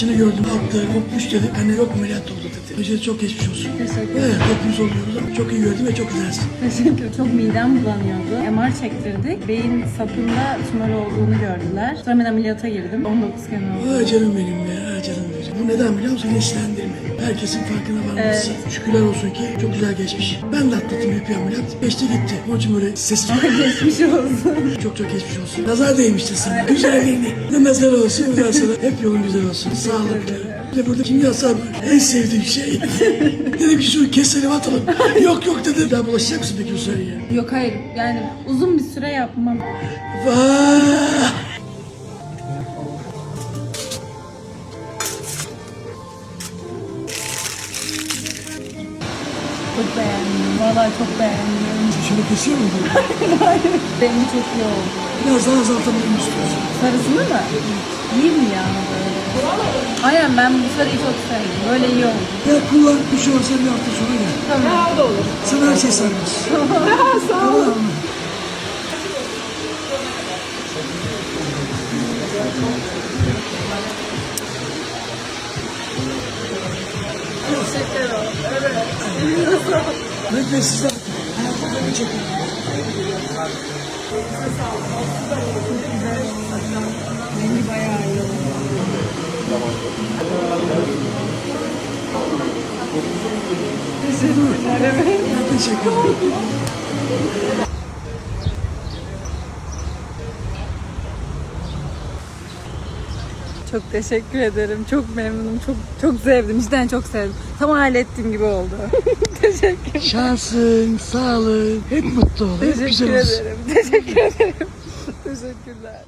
saçını gördüm. Kalktı, kopmuş dedi. Anne yok ameliyat oldu dedi. Önce çok geçmiş olsun. Teşekkür Evet, hepimiz oluyoruz ama çok iyi gördüm ve çok güzelsin. Teşekkür. Çok midem bulanıyordu. MR çektirdik. Beyin sapında tümör olduğunu gördüler. Sonra ben ameliyata girdim. 19 gün oldu. Ay canım benim ya, ay canım benim. Bu neden biliyor musun? Güneşlendirme. Herkesin farkına varması. Şükürler olsun ki çok güzel geçmiş. Ben de atlattım hep bir ameliyat. Geçti gitti. Onun için böyle ses Geçmiş olsun. Çok çok geçmiş olsun. Nazar değmiştir sana. Güzelliğini. Ne nazar olsun bundan sonra. Hep yolun güzel olsun. Sağlıklı. Bir de burada kimyasal en sevdiğim şey. dedim ki şunu keselim atalım. yok yok dedi. Daha bulaşacak mısın peki bu soruya? Yok hayır. Yani uzun bir süre yapmam. Vay. Çok beğendim. Vallahi çok beğendim. Şunu kesiyor mu? Rengi çok iyi oldu. Biraz daha azaltabilirim istiyorsan. Sarısını mı? İyi mi ya böyle? Aynen ben bu sarıyı çok sevdim. Böyle iyi oldu. Ya kullan bir şey olsa bir hafta sonra gel. Tamam. o da olur. Sana her şey serbest. Sağ ol. Tamam mı? Teşekkür ederim. Bekle sizden. Ayaklarını çekin. Rengi bayağı iyi oldu. Teşekkürler. Evet. Ben teşekkür ederim. Çok teşekkür ederim. Çok memnunum. Çok çok sevdim. Cidden çok sevdim. Tam hayal ettiğim gibi oldu. teşekkür Şansın, sağlığın, hep mutlu ol. Hep Teşekkür güzel olsun. ederim. Teşekkür ederim. Teşekkürler.